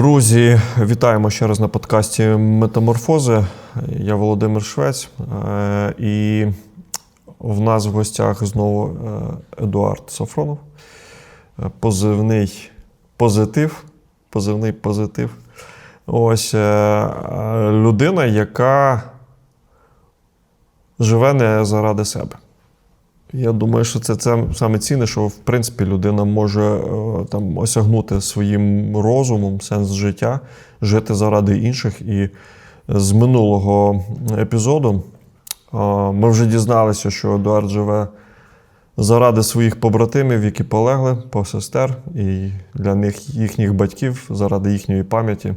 Друзі, вітаємо ще раз на подкасті Метаморфози. Я Володимир Швець. Е, І в нас в гостях знову е, Едуард Сафронов. Е, Позивний позитив. Позивний позитив. Ось людина, яка живе не заради себе. Я думаю, що це, це саме цінне, що в принципі людина може е, там осягнути своїм розумом сенс життя, жити заради інших. І з минулого епізоду е, ми вже дізналися, що Едуард живе заради своїх побратимів, які полегли, посестер, і для них їхніх батьків, заради їхньої пам'яті.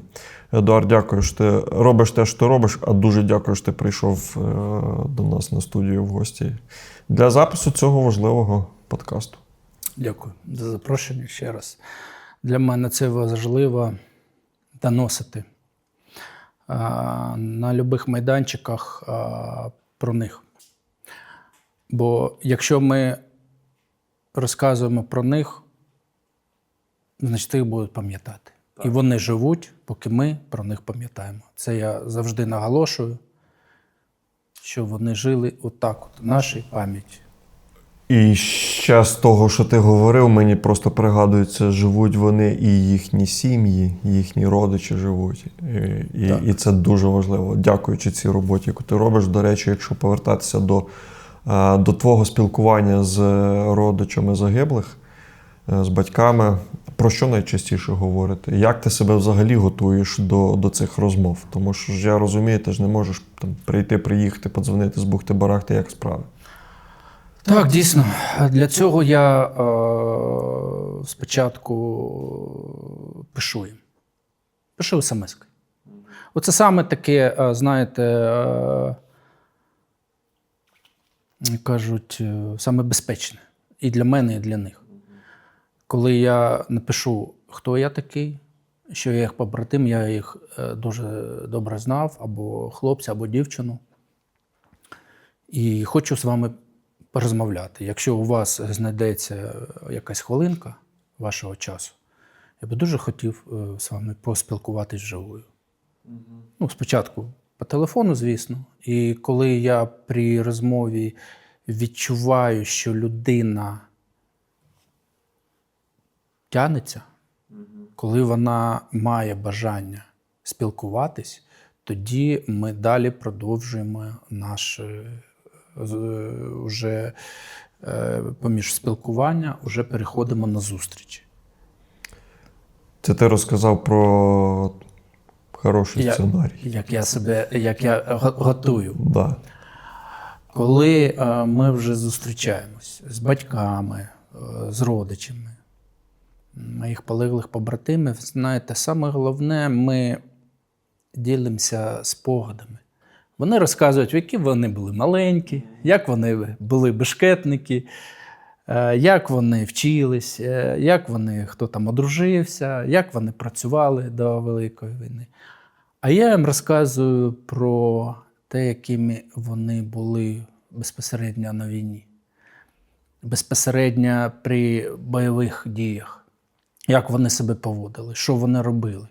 Едуард, дякую, що ти робиш те, що ти робиш, а дуже дякую, що ти прийшов е, до нас на студію в гості для запису цього важливого подкасту. Дякую за запрошення ще раз. Для мене це важливо доносити на будь-яких майданчиках про них. Бо якщо ми розказуємо про них, значить їх будуть пам'ятати. І вони живуть, поки ми про них пам'ятаємо. Це я завжди наголошую, що вони жили отак, от, в нашій пам'яті. І ще з того, що ти говорив, мені просто пригадується, живуть вони і їхні сім'ї, їхні родичі живуть. І, і, Так. і це дуже важливо. Дякуючи цій роботі, яку ти робиш. До речі, якщо повертатися до, е, до твого спілкування з родичами загиблих, е, з батьками, про що найчастіше говорити? Як ти себе взагалі готуєш до, до цих розмов? Тому що ж я розумію, ти ж не можеш там прийти, приїхати, подзвонити з бухти барахти, як справи. Так, дійсно. Для цього я е, спочатку пишу їм. Пишу смс. Оце саме таке, е, знаєте, е, кажуть, е, саме безпечне. І для мене, і для них. Коли я напишу, хто я такий, що я їх побратим, я їх е, дуже добре знав, або хлопця, або дівчину. І хочу з вами порозмовляти. Якщо у вас знайдеться якась хвилинка вашого часу, я би дуже хотів е, з вами поспілкуватись вживою. Ну, спочатку по телефону, звісно. І коли я при розмові відчуваю, що людина тянеться, коли вона має бажання спілкуватись, тоді ми далі продовжуємо наше з- е, уже е, поміж спілкування, вже переходимо на зустріч. Це ти розказав про хороший Я- сценарій. Як я себе, як я готую. Да. Коли е, ми вже зустрічаємось з батьками, е, з родичами, моїх полеглих побратимів, знаєте, саме головне, ми ділимося спогадами. Вони розказують, які вони були маленькі, як вони були бешкетники, е, як вони вчились, е, як вони, хто там одружився, як вони працювали до Великої війни. А я їм розказую про те, якими вони були безпосередньо на війні, безпосередньо при бойових діях, як вони себе поводили, що вони робили.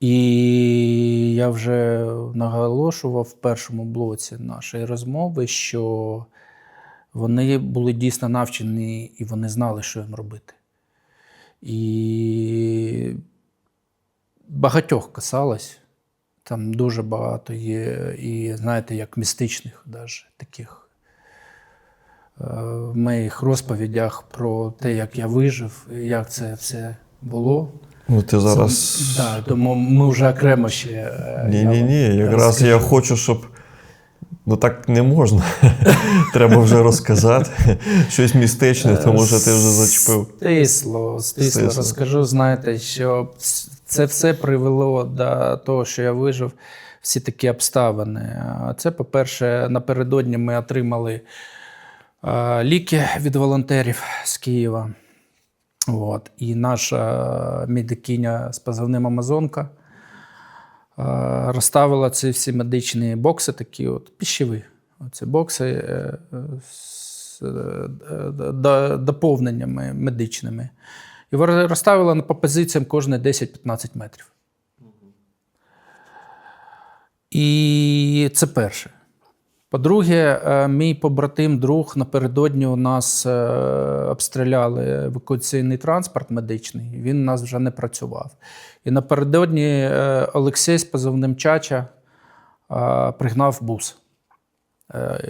І я вже наголошував в першому блоці нашої розмови, що вони були дійсно навчені і вони знали, що їм робити. І багатьох касалось. Там дуже багато є, і знаєте, як містичних даже таких в моїх розповідях про те, як я вижив, як це все було. Ну ти зараз. Так, тому ми вже окремо ще. е, Ні, я ні, ні. Якраз я хочу, щоб. Ну так не можна. Треба вже розказати щось містичне, тому що ти вже зачепив. Стисло, стисло Стисло. розкажу. Знаєте, що це все привело до того, що я вижив всі такі обставини. Це, по-перше, напередодні ми отримали е, ліки від волонтерів з Києва. От. І наша медикиня з позивним Амазонка розставила ці всі медичні бокси, такі от пищеві. Оці бокси е, з е, до- доповненнями медичними. І ви- розставили по позиціям кожне 10-15 метрів. І це перше. По-друге, е, мій побратим, друг напередодні у нас е, обстріляли евакуаційний транспорт медичний, він у нас вже не працював. І напередодні е, Олексій з позивним Чача пригнав бус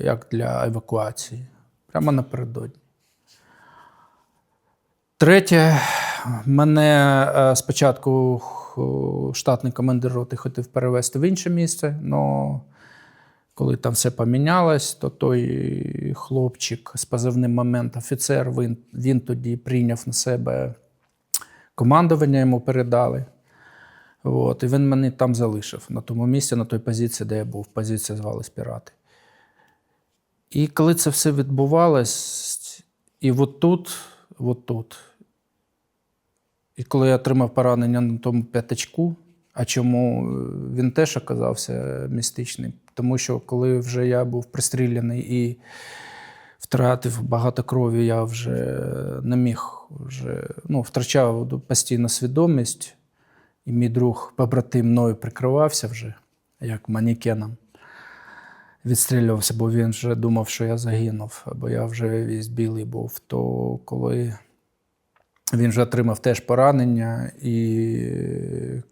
як для евакуації. Прямо напередодні. Третє, мене спочатку штатний командир роти хотів перевезти в інше місце, але коли там все помінялось, то той хлопчик з позивним момент офіцер, він, він тоді прийняв на себе командування, йому передали. От, і він мене там залишив на тому місці, на той позиції, де я був. Позиція звалась Пірати. І коли це все відбувалось, і от тут, от тут, і коли я отримав поранення на тому п'ятачку, а чому е, він теж оказався містичним? Тому що коли вже я був пристріляний і втратив багато крові, я вже не міг вже, ну, втрачав постійно свідомість, і мій друг побратим мною прикривався вже, як манікеном. Відстрілювався, бо він вже думав, що я загинув, бо я вже весь білий був. То коли він вже отримав теж поранення, і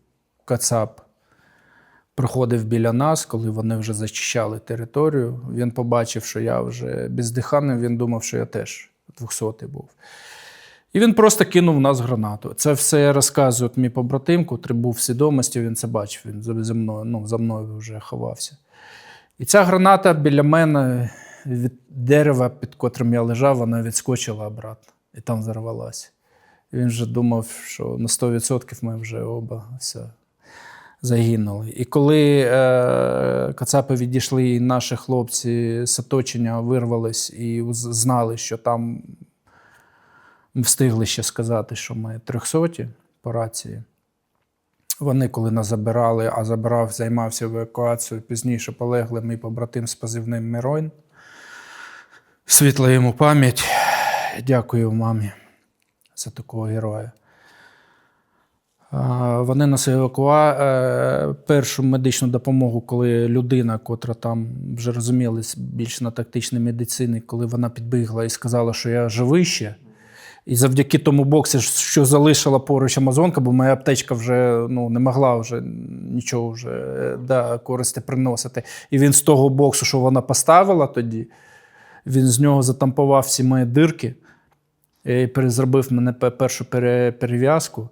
Кацап проходив біля нас, коли вони вже зачищали територію. Він побачив, що я вже бездиханий, він думав, що я теж 200 був. І він просто кинув в нас гранату. Це все розказує от мій побратим, котрий був в свідомості, він це бачив, він за мною, ну, за мною вже ховався. І ця граната біля мене від дерева, під котрим я лежав, вона відскочила обратно і там зарвалася. Він вже думав, що на 100% ми вже оба все загинули. І коли е, Кацапи відійшли, і наші хлопці з оточення вирвались і знали, що там встигли ще сказати, що ми трьохсоті по рації. Вони, коли нас забирали, а забирав, займався евакуацією, пізніше полегли мій побратим з позивним Мирон. Світла йому пам'ять. Дякую мамі за такого героя. Вони нас евакуа... е, першу медичну допомогу, коли людина, котра там вже розумілась більш на тактичній медицині, коли вона підбігла і сказала, що я живий ще. І завдяки тому боксі, що залишила поруч Амазонка, бо моя аптечка вже ну, не могла вже нічого вже е, да, користі приносити. І він з того боксу, що вона поставила тоді, він з нього затампував всі мої дирки і перезробив мене першу перев'язку.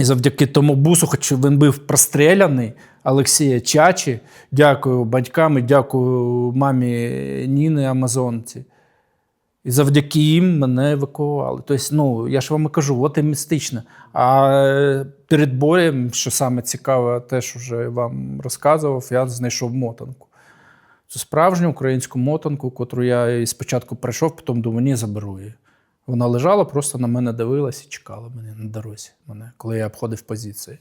І завдяки тому бусу, хоч він був простріляний, Олексія Чачі, дякую батькам і дякую мамі Ніни Амазонці. І завдяки їм мене евакуювали. Тобто, ну, я ж вам і кажу, от і містично. А е, перед боєм, що саме цікаве, те, що вже вам розказував, я знайшов мотанку. Це справжню українську мотанку, котру я спочатку прийшов, потім думаю, ні, заберу її. Вона лежала, просто на мене дивилась і чекала мене на дорозі, мене, коли я обходив позиції.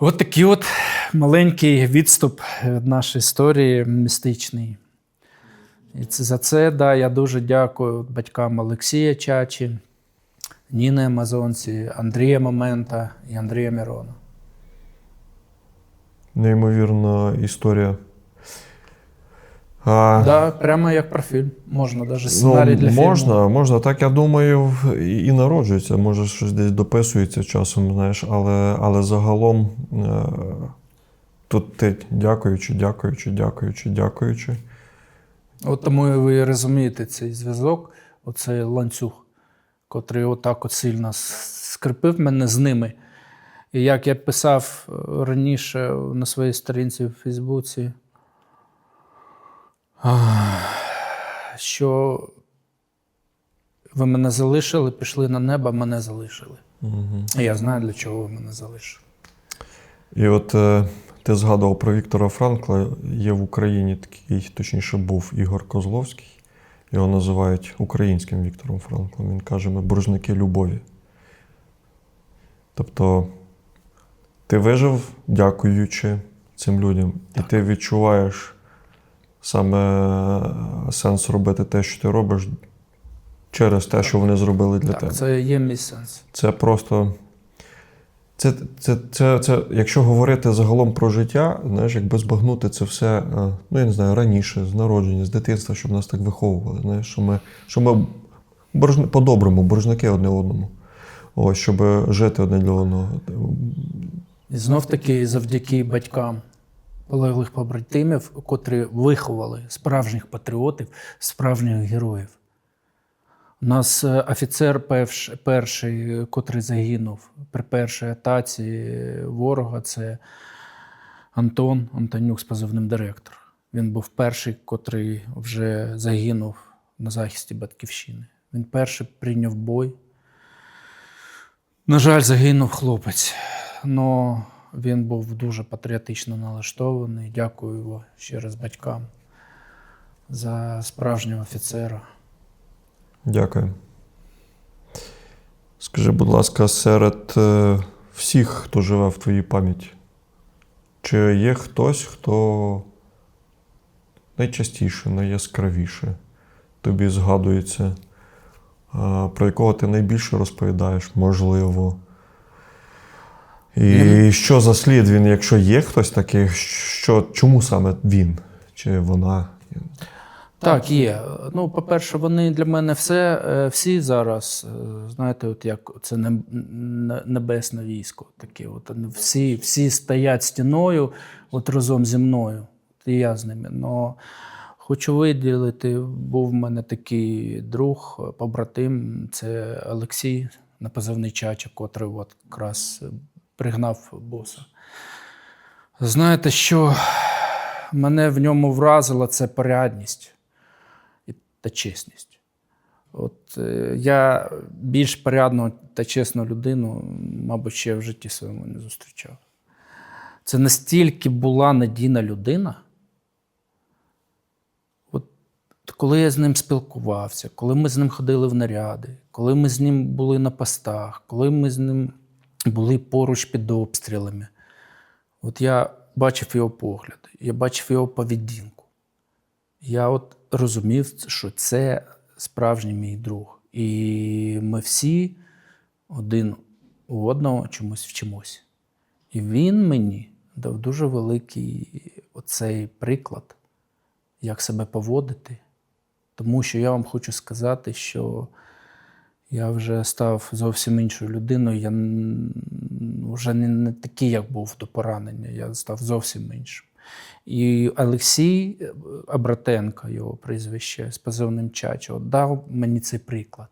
От такий от маленький відступ від нашої історії містичний. І за це да, я дуже дякую батькам Олексія Чачі, Ніни Амазонці, Андрія Момента і Андрія Мірона. Неймовірна історія. А, Да, прямо як про фільм. Можна навіть ну, сценарій для фільму. можна, можна. Так, я думаю, і, і народжується. Може, щось десь дописується часом, знаєш, але, але загалом е, тут ти дякуючи, дякуючи, дякуючи, дякуючи. От тому ви розумієте цей зв'язок, оцей ланцюг, котрий отак от сильно с- скріпив мене з ними. І як я писав е, раніше на своїй сторінці в Фейсбуці, що ви мене залишили, пішли на небо, мене залишили. Угу. Я знаю, для чого ви мене залишили. І от е, ти згадував про Віктора Франкла. Є в Україні такий, точніше, був Ігор Козловський. Його називають українським Віктором Франклом. Він каже, ми боржники любові. Тобто ти вижив, дякуючи цим людям, і ти відчуваєш саме е, сенс робити те, що ти робиш, через те, що вони зробили для тебе. Це є мій сенс. Це просто. Це, це, це, це, якщо говорити загалом про життя, знаєш, якби збагнути це все, е, ну я не знаю, раніше, з народження, з дитинства, щоб нас так виховували. Знаєш, що ми, що ми боржни, по-доброму, боржники одне одному. Ось, щоб жити одне для одного. І знов таки завдяки батькам полеглих побратимів, котрі виховали справжніх патріотів, справжніх героїв. У нас е, офіцер перш, перший, котрий загинув при першій атаці ворога, це Антон Антонюк з позивним директор. Він був перший, котрий вже загинув на захисті Батьківщини. Він перший прийняв бой. На жаль, загинув хлопець. Но він був дуже патріотично налаштований. Дякую його ще раз батькам за справжнього офіцера. Дякую. Скажи, будь ласка, серед е, всіх, хто живе в твоїй пам'яті, чи є хтось, хто найчастіше, найяскравіше тобі згадується, е, про якого ти найбільше розповідаєш, можливо? І що за слід він, якщо є хтось такий, що, чому саме він чи вона? Так, є. Ну, по-перше, вони для мене все, е, всі зараз, е, знаєте, от як це небесне військо. Таке, от всі, всі стоять стіною от разом зі мною. І я з ними. Но хочу виділити, був в мене такий друг, побратим, це Олексій на позивний Чача, котрий от якраз пригнав боса. Знаєте, що мене в ньому вразила це порядність та чесність. От е, я більш порядну та чесну людину, мабуть, ще в житті своєму не зустрічав. Це настільки була надійна людина. Коли я з ним спілкувався, коли ми з ним ходили в наряди, коли ми з ним були на постах, коли ми з ним були поруч під обстрілами, от я бачив його погляд, я бачив його поведінку. Я от розумів, що це справжній мій друг. І ми всі один у одного чомусь вчимось. І він мені дав дуже великий оцей приклад, як себе поводити. Тому що я вам хочу сказати, що я вже став зовсім іншою людиною. Я вже не, такий, як був до поранення. Я став зовсім іншим. І Олексій е, Абратенко, його прізвище з позивним Чачо, дав мені цей приклад.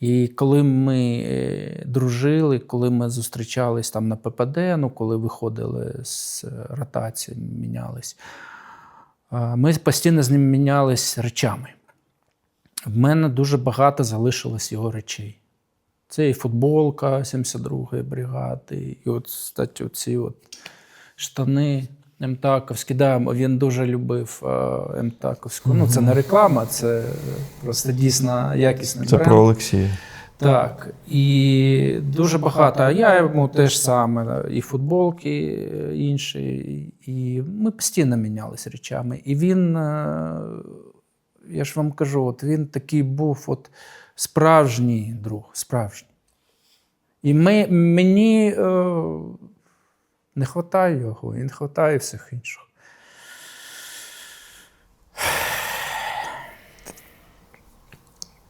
І коли ми е, дружили, коли ми зустрічались там на ППД, ну коли виходили з е, ротації, мінялись, ми постійно з ним мінялись речами. В мене дуже багато залишилось його речей. Це і футболка 72-ї бригади, і от, кстати, оці от штани МТАКовські. Да, він дуже любив е, МТАКовську. Ну, це не реклама, це просто дійсно якісний Це бренд. про Олексія. Так, і дуже багато. А я йому теж саме, і футболки е, інші, і ми постійно мінялися речами. І він, е, я ж вам кажу, от він такий був от справжній друг, справжній. І ми, мені е, не вистачає його, і не вистачає всіх інших.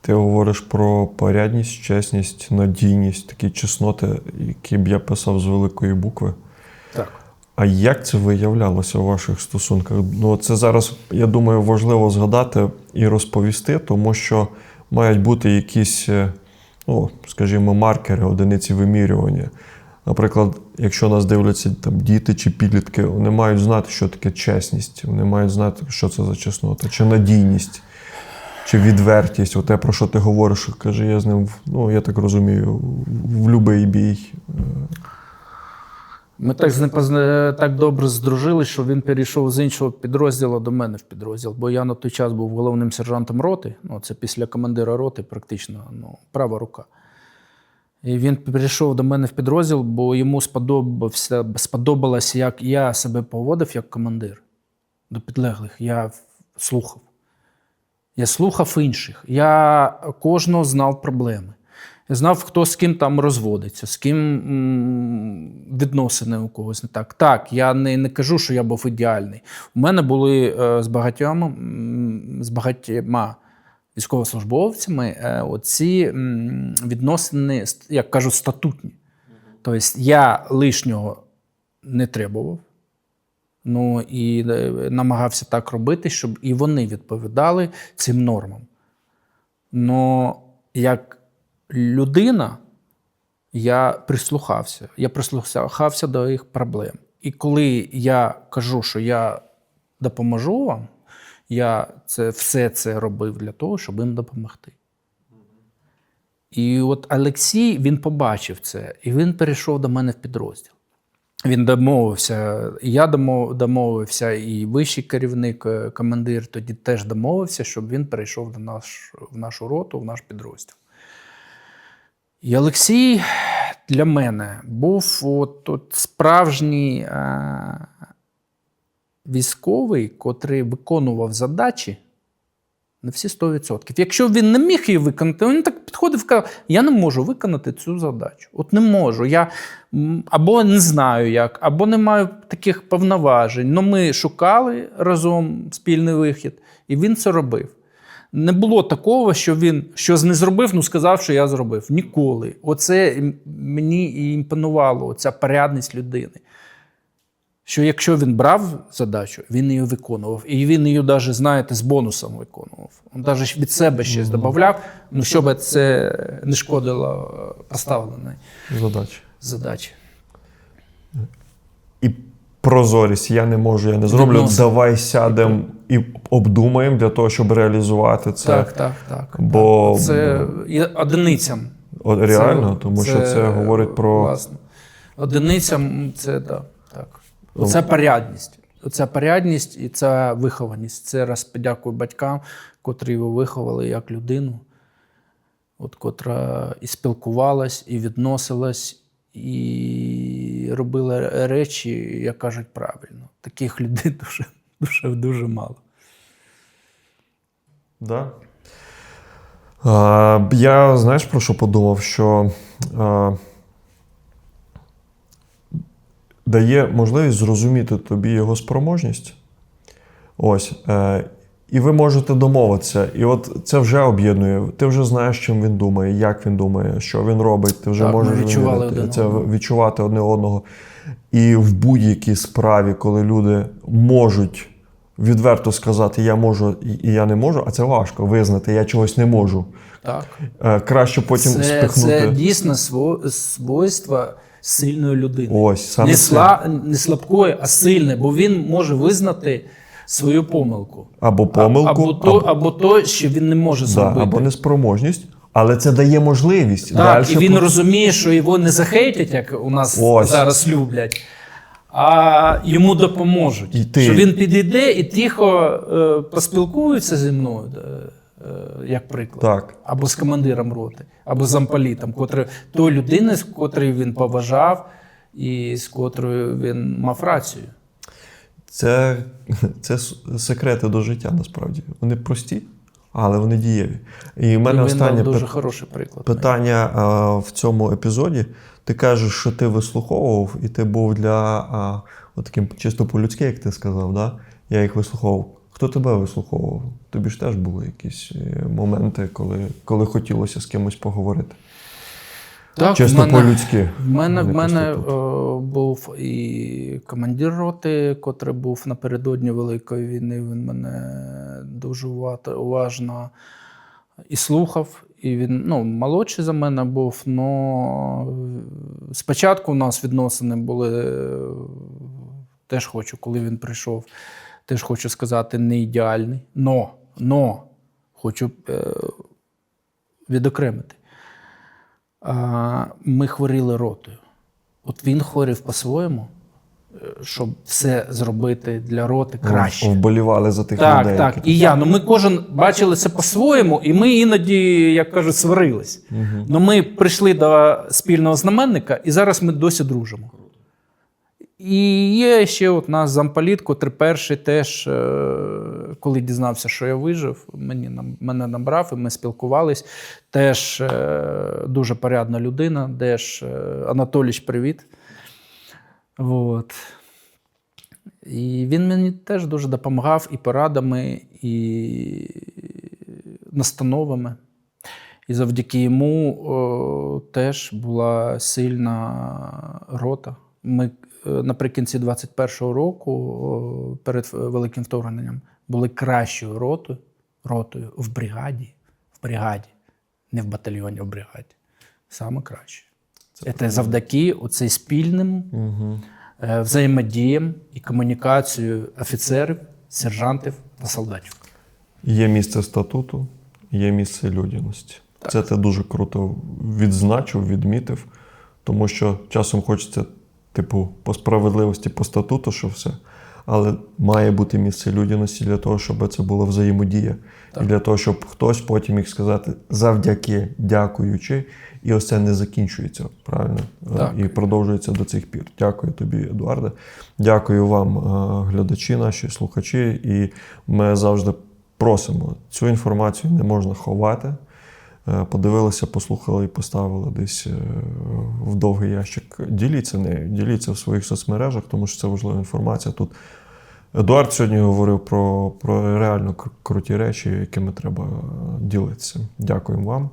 Ти говориш про порядність, чесність, надійність, такі чесноти, які б я писав з великої букви. А як це виявлялося у ваших стосунках? Ну, це зараз, я думаю, важливо згадати і розповісти, тому що мають бути якісь, е, ну, скажімо, маркери, одиниці вимірювання. Наприклад, якщо нас дивляться там діти чи підлітки, вони мають знати, що таке чесність, вони мають знати, що це за чеснота, чи надійність, чи відвертість. Оте, про що ти говориш, каже, я з ним, ну я так розумію, в будь-який бій. Ми так з ним так добре здружились, що він перейшов з іншого підрозділу до мене в підрозділ. Бо я на той час був головним сержантом роти. Ну, це після командира роти, практично ну, права рука. І він перейшов до мене в підрозділ, бо йому сподобався, сподобалось, як я себе поводив як командир до підлеглих. Я слухав. Я слухав інших. Я кожного знав проблеми. Знав, хто з ким там розводиться, з ким відносини у когось не так. Так, я не, не кажу, що я був ідеальний. У мене були е, з багатьма, з багатьма військовослужбовцями е, оці відносини, як кажуть, статутні. Тобто я лишнього не требував. Ну і е, намагався так робити, щоб і вони відповідали цим нормам. Но як людина, я прислухався. Я прислухався до їх проблем. І коли я кажу, що я допоможу вам, я це, все це робив для того, щоб їм допомогти. І от Олексій він побачив це, і він перейшов до мене в підрозділ. Він домовився, і я домовився, і вищий керівник, е, командир тоді теж домовився, щоб він перейшов до наш, в нашу роту, в наш підрозділ. І Олексій для мене був от, от справжній е, військовий, котрий виконував задачі на всі 100%. Якщо він не міг її виконати, він так підходив і казав: я не можу виконати цю задачу. От не можу. Я або не знаю як, або не маю таких повноважень. Ну ми шукали разом спільний вихід, і він це робив. Не було такого, що він щось не зробив, ну сказав, що я зробив. Ніколи. Оце мені і імпонувало, оця порядність людини. Що якщо він брав задачу, він її виконував. І він її навіть, знаєте, з бонусом виконував. Він навіть від себе щось додавав, ну, щоб це не шкодило е, поставленій Задачі. задачі. І прозорість. Я не можу, я не зроблю. Давай сядемо і обдумаємо для того, щоб реалізувати це. Так, так, так. Бо Це одиницям. Реально, Це- тому що це говорить про Власне. Одиницям це да, так. Оце порядність. Оця порядність і ця вихованість. Це раз подякую батькам, котрі його виховали як людину, от, котра і спілкувалась, і відносилась, і робила речі, як кажуть, правильно. Таких людей дуже, дуже, дуже мало. Да. А, я знаєш про що подумав? Що а, дає можливість зрозуміти тобі його спроможність. Ось. Е, і ви можете домовитися. І от це вже об'єднує. Ти вже знаєш, чим він думає, як він думає, що він робить. Ти вже Так, можеш відчували один це відчувати одне одного. І в будь-якій справі, коли люди можуть відверто сказати, я можу і- я не можу, а це важко визнати, я чогось не можу. Так. Е, Краще потім Це, спихнути. це дійсно сво- свойство сильної людини. Ось саме не, сла, не слабкої, а сильне, бо він може визнати свою помилку. Або помилку, або, то, або то, що він не може да, зробити. або неспроможність, але це дає можливість. так, дальше і він по- розуміє, що його не захейтять, як у нас Ось. зараз люблять, а йому допоможуть. І ти- Що він підійде і тихо е, поспілкується зі мною, е, е, як приклад. Так. або з командиром роти, або з замполітом, котрий, той людини, з котрою він поважав і з котрою він мав рацію. Це, це секрети до життя, насправді. Вони прості, але вони дієві. І в мене і він останнє дуже пи- хороший приклад. питання а, в цьому епізоді. Ти кажеш, що ти вислуховував, і ти був для а, от таким чисто по-людськи, як ти сказав, да? я їх вислуховував. Хто тебе вислуховував? Тобі ж теж були якісь е, моменти, коли, коли хотілося з кимось поговорити. Так, мене, по-людськи. В мене, в мене просто е, був і командир роти, котрий був напередодні Великої війни. Він мене дуже уважно і слухав. І він ну, молодший за мене був. але спочатку у нас відносини були. е, Теж хочу, коли він прийшов, теж хочу сказати, не ідеальний. Но, но хочу е, відокремити. Ми хворіли ротою. От він хворів по-своєму, щоб все зробити для роти краще. Вболівали за тих Так, людей. так. які- І я. Ну ми кожен бачили це по-своєму, і ми іноді, як кажуть, сварились. Ну ми прийшли до спільного знаменника, і зараз ми досі дружимо. І є ще от нас замполіт, котрий перший теж, е, коли дізнався, що я вижив, мені, мене набрав, і ми спілкувались. Теж е, дуже порядна людина, теж е, Анатоліч, привіт. Вот. І він мені теж дуже допомагав і порадами, і настановами. І завдяки йому о, теж була сильна рота. Ми е, наприкінці 21-го року, о, перед великим вторгненням, були кращою ротою, ротою в бригаді. В бригаді, не в батальйоні, а в бригаді. Саме краще. Це, завдяки оцей спільним Угу. взаємодіям і комунікацією офіцерів, сержантів та солдатів. Є місце статуту, є місце людяності. Це ти дуже круто відзначив, відмітив, тому що часом хочеться, типу, по справедливості, по статуту, що все. Але має бути місце людяності для того, щоб це була взаємодія. І для того, щоб хтось потім міг сказати завдяки, дякуючи, і ось це не закінчується, правильно? Е, Так. І продовжується до цих пір. Дякую тобі, Едуарде. Дякую вам, е, глядачі, наші слухачі. І ми завжди просимо цю інформацію не можна ховати. Е, Подивилися, послухали і поставили десь е, в довгий ящик. Діліться нею, діліться в своїх соцмережах, тому що це важлива інформація. Тут Едуард сьогодні говорив про, про реально круті речі, якими треба ділитися. Дякуємо вам.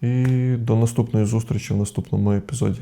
І до наступної зустрічі в наступному епізоді.